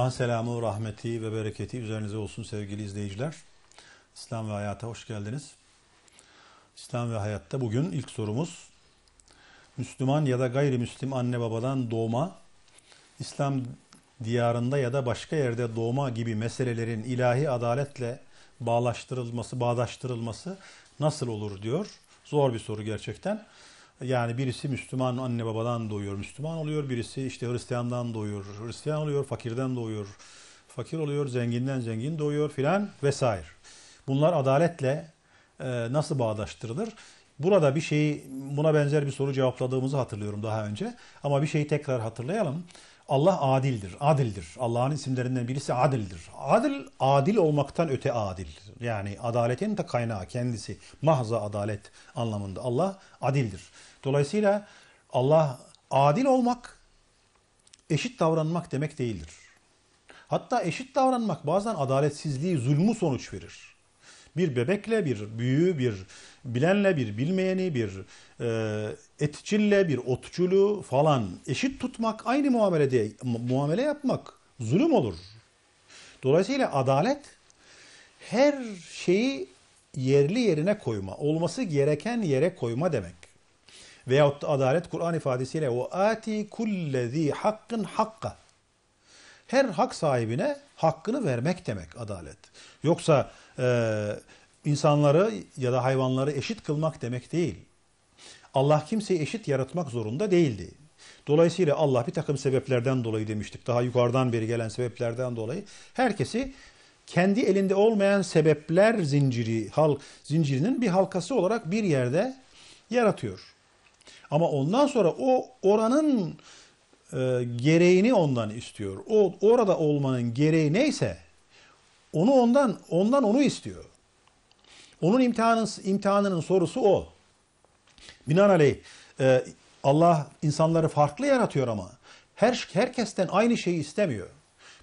Allah'ın selamı, rahmeti ve bereketi üzerinize olsun sevgili izleyiciler. İslam ve Hayat'a hoş geldiniz. İslam ve Hayat'ta bugün ilk sorumuz Müslüman ya da gayrimüslim anne babadan doğma, İslam diyarında ya da başka yerde doğma gibi meselelerin ilahi adaletle bağlaştırılması, bağdaştırılması nasıl olur diyor. Zor bir soru gerçekten. Yani birisi Müslüman anne babadan doğuyor, Müslüman oluyor. Birisi işte Hristiyandan doğuyor, Hristiyan oluyor, fakirden doğuyor. Fakir oluyor, zenginden zengin doğuyor filan vesaire. Bunlar adaletle e, nasıl bağdaştırılır? Burada bir şeyi buna benzer bir soru cevapladığımızı hatırlıyorum daha önce. Ama bir şeyi tekrar hatırlayalım. Allah adildir, adildir. Allah'ın isimlerinden birisi adildir. Adil, adil olmaktan öte adil. Yani adaletin de kaynağı kendisi. Mahza adalet anlamında. Allah adildir. Dolayısıyla Allah adil olmak eşit davranmak demek değildir. Hatta eşit davranmak bazen adaletsizliği, zulmü sonuç verir. Bir bebekle, bir büyüğü, bir bilenle, bir bilmeyeni, bir e, etçille, bir otçulu falan eşit tutmak, aynı muamelede muamele yapmak zulüm olur. Dolayısıyla adalet her şeyi yerli yerine koyma, olması gereken yere koyma demek. Veyahut da adalet Kur'an ifadesiyle o ati kullezi hakkın hakka. Her hak sahibine hakkını vermek demek adalet. Yoksa e, insanları ya da hayvanları eşit kılmak demek değil. Allah kimseyi eşit yaratmak zorunda değildi. Dolayısıyla Allah bir takım sebeplerden dolayı demiştik. Daha yukarıdan beri gelen sebeplerden dolayı herkesi kendi elinde olmayan sebepler zinciri, hal zincirinin bir halkası olarak bir yerde yaratıyor. Ama ondan sonra o oranın e, gereğini ondan istiyor. O orada olmanın gereği neyse onu ondan ondan onu istiyor. Onun imtihanın imtihanının sorusu o. Binaenaleyh e, Allah insanları farklı yaratıyor ama her herkesten aynı şeyi istemiyor.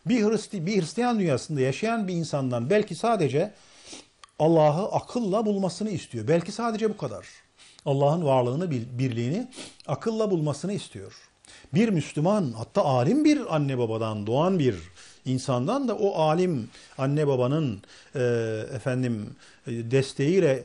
Bir, Hristi, bir Hristiyan dünyasında yaşayan bir insandan belki sadece Allah'ı akılla bulmasını istiyor. Belki sadece bu kadar. Allah'ın varlığını, birliğini akılla bulmasını istiyor. Bir Müslüman hatta alim bir anne babadan doğan bir insandan da o alim anne babanın e, efendim e, desteğiyle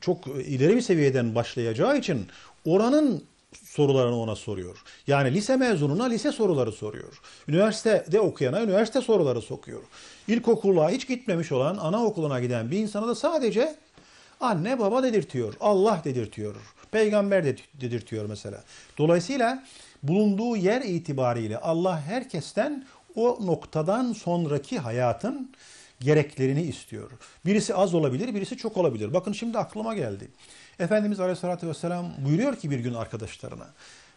çok ileri bir seviyeden başlayacağı için oranın sorularını ona soruyor. Yani lise mezununa lise soruları soruyor. Üniversitede okuyana üniversite soruları sokuyor. İlkokula hiç gitmemiş olan anaokuluna giden bir insana da sadece anne baba dedirtiyor. Allah dedirtiyor. Peygamber dedirtiyor mesela. Dolayısıyla bulunduğu yer itibariyle Allah herkesten o noktadan sonraki hayatın gereklerini istiyor. Birisi az olabilir, birisi çok olabilir. Bakın şimdi aklıma geldi. Efendimiz Aleyhisselatü Vesselam buyuruyor ki bir gün arkadaşlarına.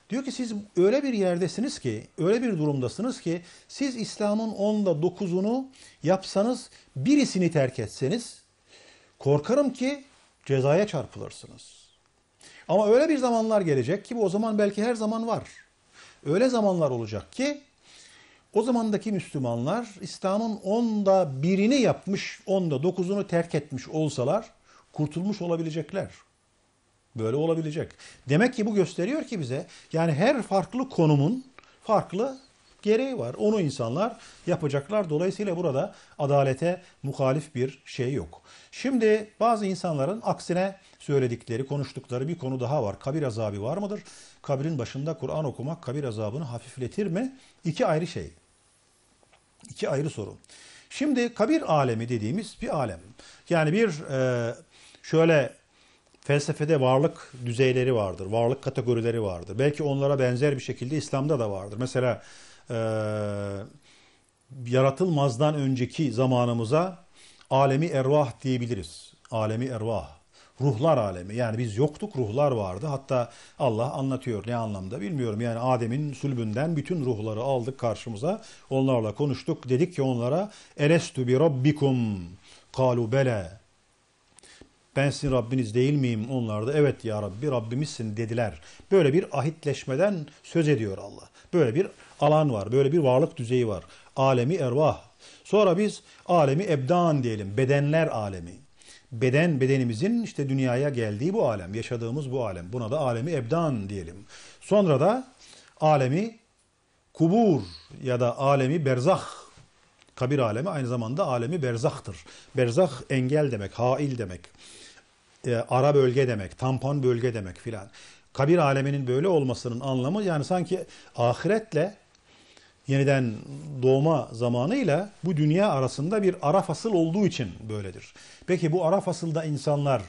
Diyor ki siz öyle bir yerdesiniz ki, öyle bir durumdasınız ki siz İslam'ın onda dokuzunu yapsanız birisini terk etseniz korkarım ki cezaya çarpılırsınız. Ama öyle bir zamanlar gelecek ki bu o zaman belki her zaman var. Öyle zamanlar olacak ki o zamandaki Müslümanlar İslam'ın onda birini yapmış, onda dokuzunu terk etmiş olsalar kurtulmuş olabilecekler. Böyle olabilecek. Demek ki bu gösteriyor ki bize yani her farklı konumun farklı gereği var. Onu insanlar yapacaklar. Dolayısıyla burada adalete muhalif bir şey yok. Şimdi bazı insanların aksine söyledikleri, konuştukları bir konu daha var. Kabir azabı var mıdır? Kabrin başında Kur'an okumak kabir azabını hafifletir mi? İki ayrı şey. İki ayrı soru. Şimdi kabir alemi dediğimiz bir alem. Yani bir e, şöyle felsefede varlık düzeyleri vardır, varlık kategorileri vardır. Belki onlara benzer bir şekilde İslam'da da vardır. Mesela e, yaratılmazdan önceki zamanımıza alemi ervah diyebiliriz. Alemi ervah. Ruhlar alemi. Yani biz yoktuk, ruhlar vardı. Hatta Allah anlatıyor ne anlamda bilmiyorum. Yani Adem'in sülbünden bütün ruhları aldık karşımıza. Onlarla konuştuk. Dedik ki onlara Elestu bi rabbikum kalu bele ben sizin Rabbiniz değil miyim? Onlar da evet ya Rabbi Rabbimizsin dediler. Böyle bir ahitleşmeden söz ediyor Allah. Böyle bir alan var. Böyle bir varlık düzeyi var. Alemi ervah. Sonra biz alemi ebdan diyelim. Bedenler alemi. Beden bedenimizin işte dünyaya geldiği bu alem. Yaşadığımız bu alem. Buna da alemi ebdan diyelim. Sonra da alemi kubur ya da alemi berzah Kabir alemi aynı zamanda alemi berzahtır. Berzah engel demek, hail demek. E, ara bölge demek, tampon bölge demek filan. Kabir aleminin böyle olmasının anlamı yani sanki ahiretle yeniden doğma zamanıyla bu dünya arasında bir ara fasıl olduğu için böyledir. Peki bu ara fasılda insanlar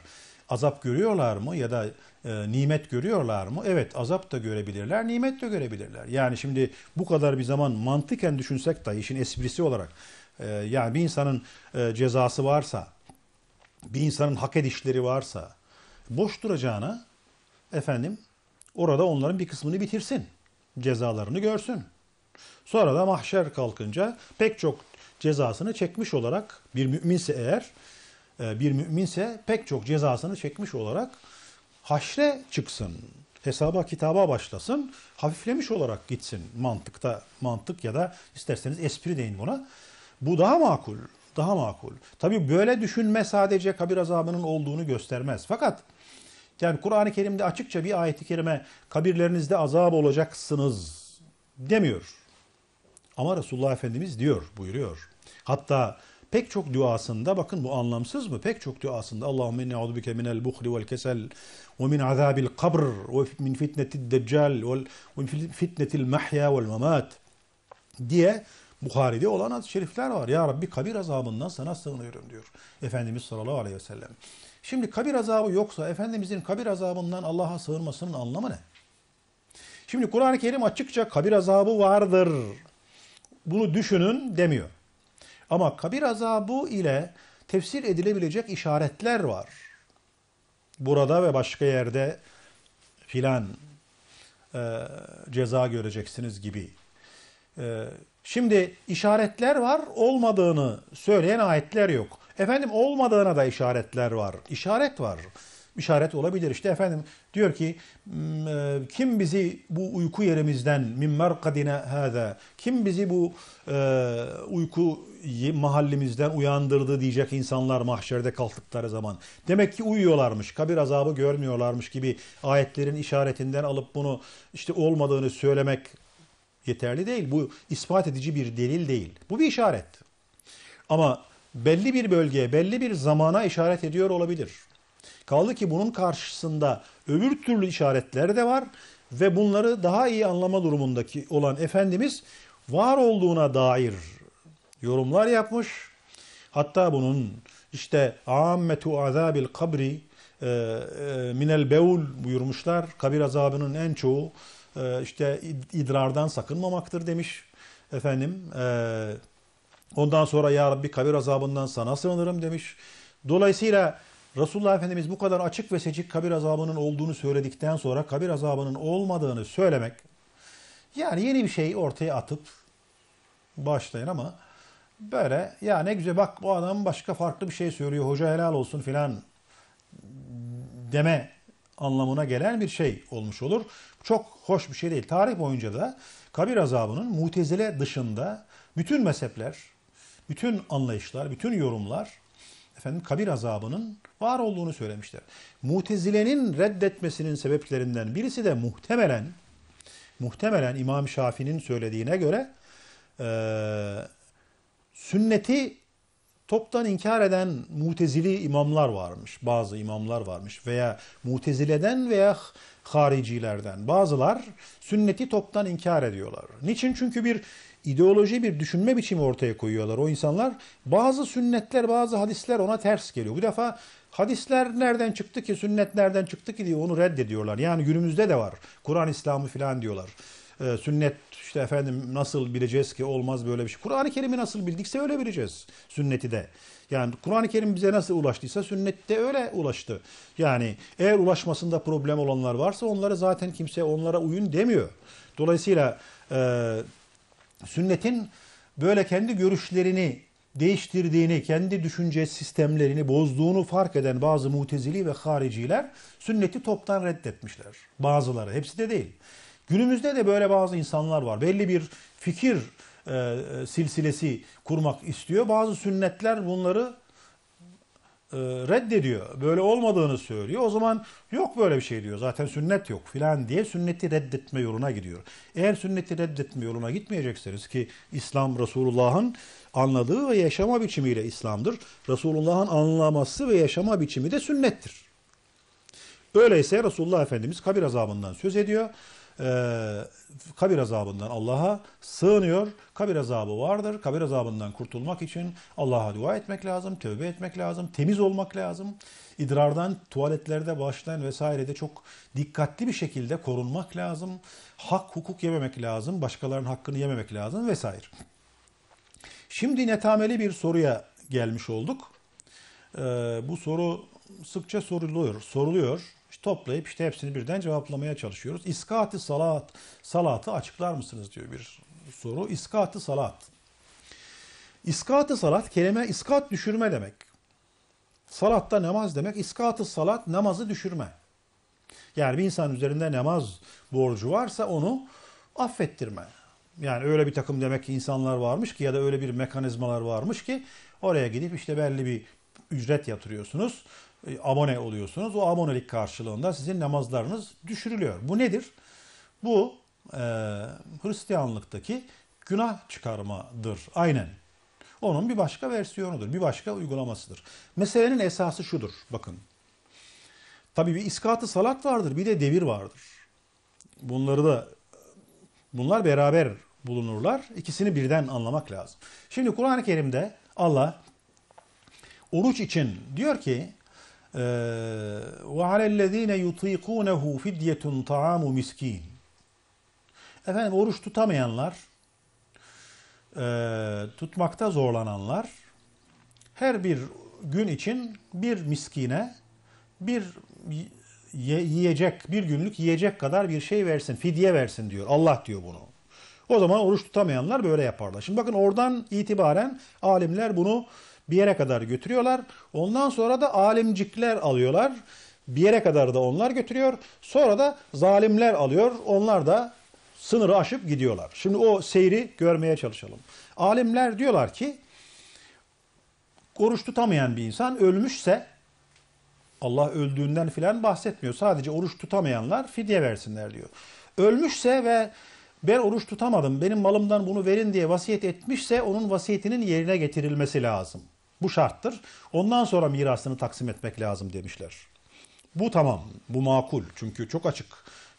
azap görüyorlar mı ya da e, nimet görüyorlar mı? Evet azap da görebilirler, nimet de görebilirler. Yani şimdi bu kadar bir zaman mantıken düşünsek da işin esprisi olarak e, yani bir insanın e, cezası varsa, bir insanın hak edişleri varsa boş duracağına efendim orada onların bir kısmını bitirsin. Cezalarını görsün. Sonra da mahşer kalkınca pek çok cezasını çekmiş olarak bir müminse eğer e, bir müminse pek çok cezasını çekmiş olarak haşre çıksın. Hesaba kitaba başlasın. Hafiflemiş olarak gitsin mantıkta mantık ya da isterseniz espri deyin buna. Bu daha makul. Daha makul. Tabi böyle düşünme sadece kabir azabının olduğunu göstermez. Fakat yani Kur'an-ı Kerim'de açıkça bir ayeti kerime kabirlerinizde azap olacaksınız demiyor. Ama Resulullah Efendimiz diyor, buyuruyor. Hatta pek çok duasında bakın bu anlamsız mı? Pek çok duasında Allahümme inni audubike minel buhli vel kesel ve min azabil kabr ve min fitnetid deccal ve min fitnetil mahya vel mamat diye Bukhari'de olan hadis-i şerifler var. Ya Rabbi kabir azabından sana sığınıyorum diyor. Efendimiz sallallahu aleyhi ve sellem. Şimdi kabir azabı yoksa Efendimizin kabir azabından Allah'a sığınmasının anlamı ne? Şimdi Kur'an-ı Kerim açıkça kabir azabı vardır. Bunu düşünün demiyor. Ama kabir azabı ile tefsir edilebilecek işaretler var. Burada ve başka yerde filan e, ceza göreceksiniz gibi. E, şimdi işaretler var, olmadığını söyleyen ayetler yok. Efendim olmadığına da işaretler var. İşaret var işaret olabilir. İşte efendim diyor ki e, kim bizi bu uyku yerimizden min merkadine hâzâ kim bizi bu e, uyku mahallimizden uyandırdı diyecek insanlar mahşerde kalktıkları zaman. Demek ki uyuyorlarmış, kabir azabı görmüyorlarmış gibi ayetlerin işaretinden alıp bunu işte olmadığını söylemek yeterli değil. Bu ispat edici bir delil değil. Bu bir işaret. Ama belli bir bölgeye, belli bir zamana işaret ediyor olabilir. Kaldı ki bunun karşısında öbür türlü işaretler de var ve bunları daha iyi anlama durumundaki olan Efendimiz var olduğuna dair yorumlar yapmış. Hatta bunun işte ammetu azabil kabri e, e, minel beul buyurmuşlar. Kabir azabının en çoğu e, işte idrardan sakınmamaktır demiş efendim. Ondan sonra ya Rabbi kabir azabından sana sığınırım demiş. Dolayısıyla Resulullah Efendimiz bu kadar açık ve seçik kabir azabının olduğunu söyledikten sonra kabir azabının olmadığını söylemek yani yeni bir şey ortaya atıp başlayın ama böyle ya ne güzel bak bu adam başka farklı bir şey söylüyor hoca helal olsun filan deme anlamına gelen bir şey olmuş olur. Çok hoş bir şey değil. Tarih boyunca da kabir azabının mutezile dışında bütün mezhepler, bütün anlayışlar, bütün yorumlar efendim kabir azabının var olduğunu söylemişler. Mutezile'nin reddetmesinin sebeplerinden birisi de muhtemelen muhtemelen İmam Şafii'nin söylediğine göre e, sünneti toptan inkar eden mutezili imamlar varmış. Bazı imamlar varmış veya mutezileden veya haricilerden. Bazılar sünneti toptan inkar ediyorlar. Niçin? Çünkü bir ideoloji bir düşünme biçimi ortaya koyuyorlar o insanlar. Bazı sünnetler, bazı hadisler ona ters geliyor. Bu defa hadisler nereden çıktı ki, sünnet nereden çıktı ki diye onu reddediyorlar. Yani günümüzde de var. Kur'an İslamı falan diyorlar. Ee, sünnet işte efendim nasıl bileceğiz ki olmaz böyle bir şey. Kur'an-ı Kerim'i nasıl bildikse öyle bileceğiz sünneti de. Yani Kur'an-ı Kerim bize nasıl ulaştıysa sünnet de öyle ulaştı. Yani eğer ulaşmasında problem olanlar varsa onları zaten kimse onlara uyun demiyor. Dolayısıyla e, sünnetin böyle kendi görüşlerini değiştirdiğini, kendi düşünce sistemlerini bozduğunu fark eden bazı mutezili ve hariciler sünneti toptan reddetmişler. Bazıları, hepsi de değil. Günümüzde de böyle bazı insanlar var. Belli bir fikir e, silsilesi kurmak istiyor. Bazı sünnetler bunları e, reddediyor. Böyle olmadığını söylüyor. O zaman yok böyle bir şey diyor. Zaten sünnet yok filan diye sünneti reddetme yoluna gidiyor. Eğer sünneti reddetme yoluna gitmeyecekseniz ki İslam Resulullah'ın anladığı ve yaşama biçimiyle İslam'dır. Resulullah'ın anlaması ve yaşama biçimi de sünnettir. Öyleyse Resulullah Efendimiz kabir azabından söz ediyor. Ee, kabir azabından Allah'a sığınıyor. Kabir azabı vardır. Kabir azabından kurtulmak için Allah'a dua etmek lazım, tövbe etmek lazım, temiz olmak lazım. İdrardan, tuvaletlerde, baştan vesairede çok dikkatli bir şekilde korunmak lazım. Hak, hukuk yememek lazım, başkalarının hakkını yememek lazım vesaire. Şimdi netameli bir soruya gelmiş olduk. Ee, bu soru sıkça soruluyor, soruluyor. İşte toplayıp işte hepsini birden cevaplamaya çalışıyoruz. İskatı salat, salatı açıklar mısınız diyor bir soru. İskatı salat. İskatı salat kelime iskat düşürme demek. Salatta namaz demek. İskatı salat namazı düşürme. Yani bir insan üzerinde namaz borcu varsa onu affettirme. Yani öyle bir takım demek ki insanlar varmış ki ya da öyle bir mekanizmalar varmış ki oraya gidip işte belli bir ücret yatırıyorsunuz. E, abone oluyorsunuz. O abonelik karşılığında sizin namazlarınız düşürülüyor. Bu nedir? Bu e, Hristiyanlıktaki günah çıkarmadır. Aynen. Onun bir başka versiyonudur. Bir başka uygulamasıdır. Meselenin esası şudur. Bakın. Tabii bir iskatı salat vardır. Bir de devir vardır. Bunları da bunlar beraber bulunurlar. İkisini birden anlamak lazım. Şimdi Kur'an-ı Kerim'de Allah oruç için diyor ki ve alellezine yutikunehu fidyetun taamu miskin. Efendim oruç tutamayanlar, e, tutmakta zorlananlar her bir gün için bir miskine bir yiyecek, bir günlük yiyecek kadar bir şey versin, fidye versin diyor. Allah diyor bunu. O zaman oruç tutamayanlar böyle yaparlar. Şimdi bakın oradan itibaren alimler bunu bir yere kadar götürüyorlar. Ondan sonra da alimcikler alıyorlar. Bir yere kadar da onlar götürüyor. Sonra da zalimler alıyor. Onlar da sınırı aşıp gidiyorlar. Şimdi o seyri görmeye çalışalım. Alimler diyorlar ki oruç tutamayan bir insan ölmüşse Allah öldüğünden filan bahsetmiyor. Sadece oruç tutamayanlar fidye versinler diyor. Ölmüşse ve ben oruç tutamadım, benim malımdan bunu verin diye vasiyet etmişse onun vasiyetinin yerine getirilmesi lazım. Bu şarttır. Ondan sonra mirasını taksim etmek lazım demişler. Bu tamam, bu makul. Çünkü çok açık.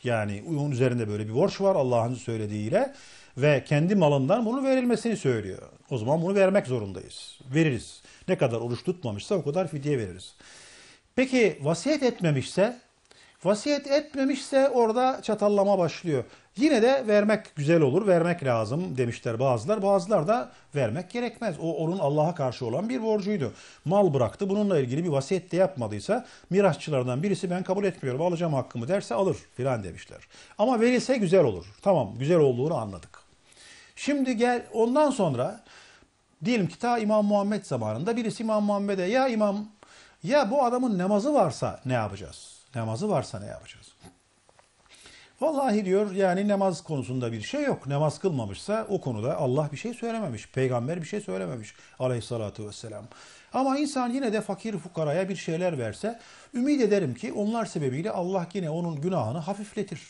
Yani onun üzerinde böyle bir borç var Allah'ın söylediğiyle ve kendi malından bunu verilmesini söylüyor. O zaman bunu vermek zorundayız. Veririz. Ne kadar oruç tutmamışsa o kadar fidye veririz. Peki vasiyet etmemişse, vasiyet etmemişse orada çatallama başlıyor. Yine de vermek güzel olur, vermek lazım demişler bazılar. Bazılar da vermek gerekmez. O onun Allah'a karşı olan bir borcuydu. Mal bıraktı. Bununla ilgili bir vasiyet de yapmadıysa mirasçılardan birisi ben kabul etmiyorum, alacağım hakkımı derse alır filan demişler. Ama verilse güzel olur. Tamam, güzel olduğunu anladık. Şimdi gel ondan sonra diyelim ki ta İmam Muhammed zamanında birisi İmam Muhammed'e ya İmam ya bu adamın namazı varsa ne yapacağız? Namazı varsa ne yapacağız? Vallahi diyor yani namaz konusunda bir şey yok. Namaz kılmamışsa o konuda Allah bir şey söylememiş. Peygamber bir şey söylememiş aleyhissalatu vesselam. Ama insan yine de fakir fukaraya bir şeyler verse ümit ederim ki onlar sebebiyle Allah yine onun günahını hafifletir.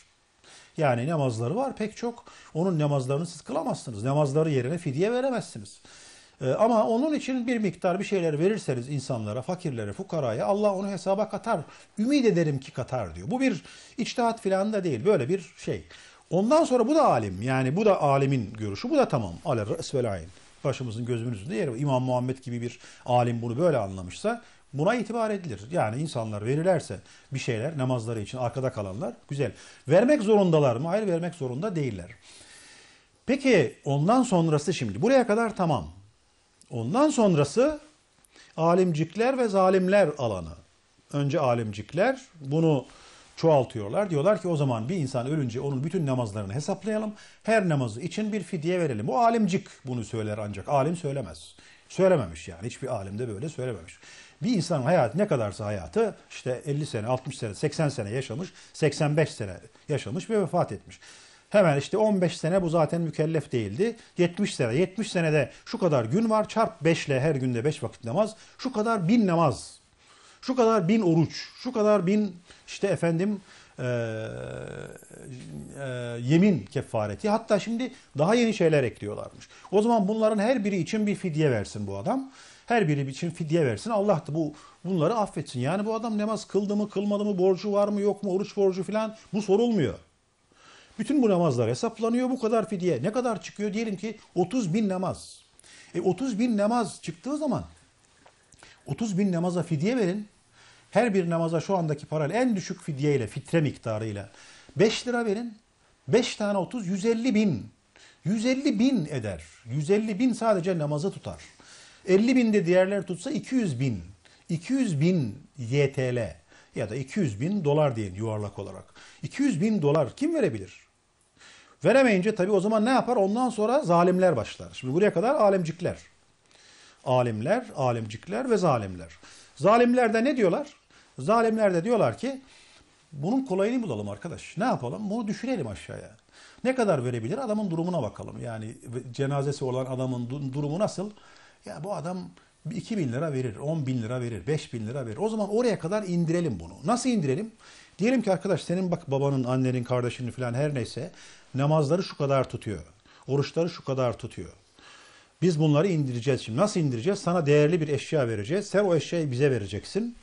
Yani namazları var pek çok. Onun namazlarını siz kılamazsınız. Namazları yerine fidye veremezsiniz. Ee, ama onun için bir miktar bir şeyler verirseniz insanlara, fakirlere, fukaraya Allah onu hesaba katar. Ümit ederim ki katar diyor. Bu bir içtihat filan da değil. Böyle bir şey. Ondan sonra bu da alim. Yani bu da alimin görüşü. Bu da tamam. Ale resvelayn. Başımızın gözümüzün üstünde yeri. İmam Muhammed gibi bir alim bunu böyle anlamışsa buna itibar edilir. Yani insanlar verirlerse bir şeyler namazları için arkada kalanlar güzel. Vermek zorundalar mı? Hayır vermek zorunda değiller. Peki ondan sonrası şimdi buraya kadar tamam. Ondan sonrası alimcikler ve zalimler alanı. Önce alimcikler bunu çoğaltıyorlar. Diyorlar ki o zaman bir insan ölünce onun bütün namazlarını hesaplayalım. Her namazı için bir fidye verelim. Bu alimcik bunu söyler ancak. Alim söylemez. Söylememiş yani. Hiçbir alim de böyle söylememiş. Bir insanın hayatı ne kadarsa hayatı işte 50 sene, 60 sene, 80 sene yaşamış, 85 sene yaşamış ve vefat etmiş. Hemen işte 15 sene bu zaten mükellef değildi. 70 sene. 70 senede şu kadar gün var. Çarp 5 ile her günde 5 vakit namaz. Şu kadar bin namaz. şu kadar bin oruç, şu kadar bin işte efendim e, e, yemin kefareti. Hatta şimdi daha yeni şeyler ekliyorlarmış. O zaman bunların her biri için bir fidye versin bu adam. Her biri için fidye versin. Allah da bu bunları affetsin. Yani bu adam namaz kıldı mı, kılmadı mı, borcu var mı, yok mu, oruç borcu falan bu sorulmuyor. Bütün bu namazlar hesaplanıyor. Bu kadar fidye. Ne kadar çıkıyor? Diyelim ki 30 bin namaz. E 30 bin namaz çıktığı zaman 30 bin namaza fidye verin. Her bir namaza şu andaki parayla en düşük fidyeyle, fitre miktarıyla 5 lira verin. 5 tane 30, 150 bin. 150 bin eder. 150 bin sadece namazı tutar. 50 bin de diğerler tutsa 200 bin. 200 bin YTL ya da 200 bin dolar diyelim yuvarlak olarak. 200 bin dolar kim verebilir? Veremeyince tabii o zaman ne yapar? Ondan sonra zalimler başlar. Şimdi buraya kadar alemcikler. Alimler, alemcikler ve zalimler. Zalimler de ne diyorlar? Zalimler de diyorlar ki bunun kolayını bulalım arkadaş. Ne yapalım? Bunu düşürelim aşağıya. Ne kadar verebilir? Adamın durumuna bakalım. Yani cenazesi olan adamın durumu nasıl? Ya bu adam 2 bin lira verir, 10 bin lira verir, 5 bin lira verir. O zaman oraya kadar indirelim bunu. Nasıl indirelim? Diyelim ki arkadaş senin bak babanın, annenin, kardeşinin falan her neyse namazları şu kadar tutuyor. Oruçları şu kadar tutuyor. Biz bunları indireceğiz şimdi. Nasıl indireceğiz? Sana değerli bir eşya vereceğiz. Sen o eşyayı bize vereceksin.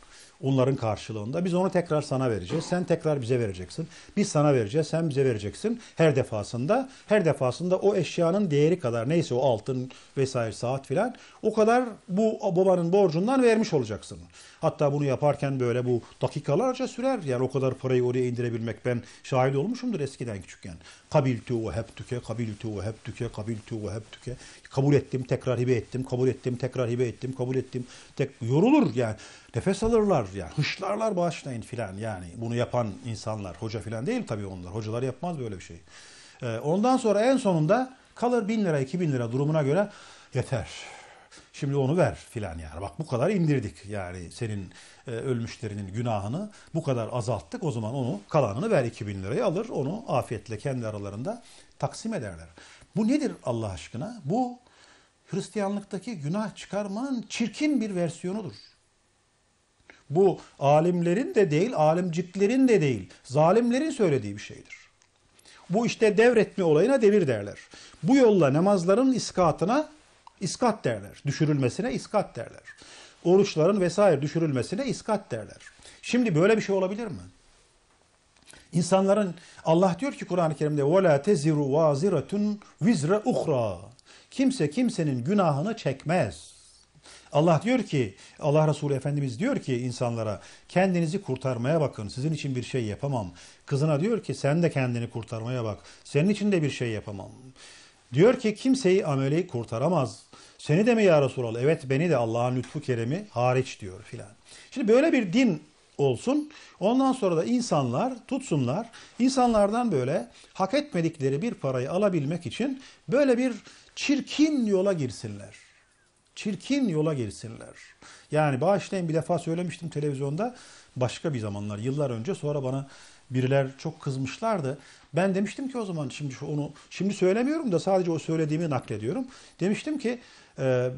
Onların karşılığında. Biz onu tekrar sana vereceğiz. Sen tekrar bize vereceksin. Biz sana vereceğiz. Sen bize vereceksin. Her defasında. Her defasında o eşyanın değeri kadar neyse o altın vesaire saat filan o kadar bu babanın borcundan vermiş olacaksın. Hatta bunu yaparken böyle bu dakikalarca sürer. Yani o kadar parayı oraya indirebilmek ben şahit olmuşumdur eskiden küçükken. Kabiltu ve heptüke, kabiltu ve heptüke, kabiltu ve heptüke. Kabul ettim, tekrar hibe ettim, kabul ettim, tekrar hibe ettim, kabul ettim. Tek yorulur yani. Nefes alırlar yani. Hışlarlar bağışlayın filan yani. Bunu yapan insanlar. Hoca filan değil tabii onlar. Hocalar yapmaz böyle bir şey. Ee, ondan sonra en sonunda kalır bin lira, iki bin lira durumuna göre yeter Şimdi onu ver filan yani. Bak bu kadar indirdik yani senin e, ölmüşlerinin günahını bu kadar azalttık. O zaman onu kalanını ver 2000 lirayı alır onu afiyetle kendi aralarında taksim ederler. Bu nedir Allah aşkına? Bu Hristiyanlıktaki günah çıkarmanın çirkin bir versiyonudur. Bu alimlerin de değil, alimciklerin de değil, zalimlerin söylediği bir şeydir. Bu işte devretme olayına devir derler. Bu yolla namazların iskatına İskat derler. Düşürülmesine iskat derler. Oruçların vesaire düşürülmesine iskat derler. Şimdi böyle bir şey olabilir mi? İnsanların Allah diyor ki Kur'an-ı Kerim'de وَلَا تَزِرُ وَازِرَةٌ vizre uhra. Kimse kimsenin günahını çekmez. Allah diyor ki, Allah Resulü Efendimiz diyor ki insanlara kendinizi kurtarmaya bakın. Sizin için bir şey yapamam. Kızına diyor ki sen de kendini kurtarmaya bak. Senin için de bir şey yapamam. Diyor ki kimseyi ameli kurtaramaz. Seni de mi ya Resulallah? Evet beni de Allah'ın lütfu keremi hariç diyor filan. Şimdi böyle bir din olsun. Ondan sonra da insanlar tutsunlar. İnsanlardan böyle hak etmedikleri bir parayı alabilmek için böyle bir çirkin yola girsinler. Çirkin yola girsinler. Yani bağışlayın bir defa söylemiştim televizyonda başka bir zamanlar yıllar önce sonra bana biriler çok kızmışlardı. Ben demiştim ki o zaman şimdi onu şimdi söylemiyorum da sadece o söylediğimi naklediyorum. Demiştim ki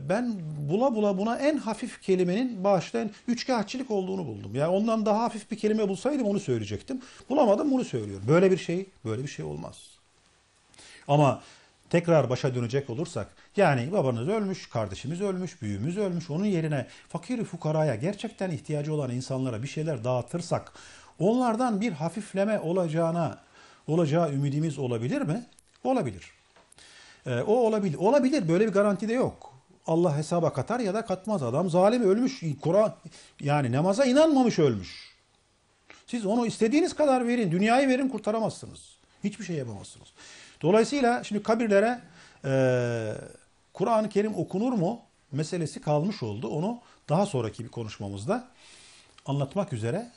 ben bula bula buna en hafif kelimenin bağışlayan üçkağıtçılık olduğunu buldum. Yani ondan daha hafif bir kelime bulsaydım onu söyleyecektim. Bulamadım bunu söylüyorum. Böyle bir şey, böyle bir şey olmaz. Ama tekrar başa dönecek olursak yani babanız ölmüş, kardeşimiz ölmüş, büyüğümüz ölmüş. Onun yerine fakir fukaraya gerçekten ihtiyacı olan insanlara bir şeyler dağıtırsak onlardan bir hafifleme olacağına olacağı ümidimiz olabilir mi? Olabilir. Ee, o olabilir. Olabilir. Böyle bir garanti de yok. Allah hesaba katar ya da katmaz. Adam zalim ölmüş. Kur'an yani namaza inanmamış ölmüş. Siz onu istediğiniz kadar verin. Dünyayı verin kurtaramazsınız. Hiçbir şey yapamazsınız. Dolayısıyla şimdi kabirlere e, Kur'an-ı Kerim okunur mu meselesi kalmış oldu. Onu daha sonraki bir konuşmamızda anlatmak üzere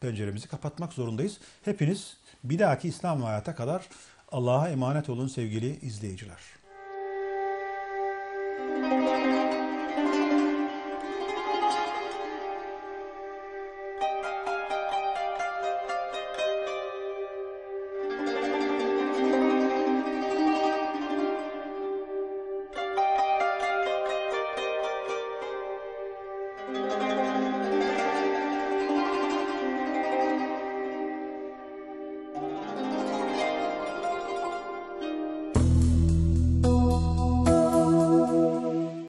penceremizi kapatmak zorundayız. Hepiniz bir dahaki İslam hayata kadar Allah'a emanet olun sevgili izleyiciler.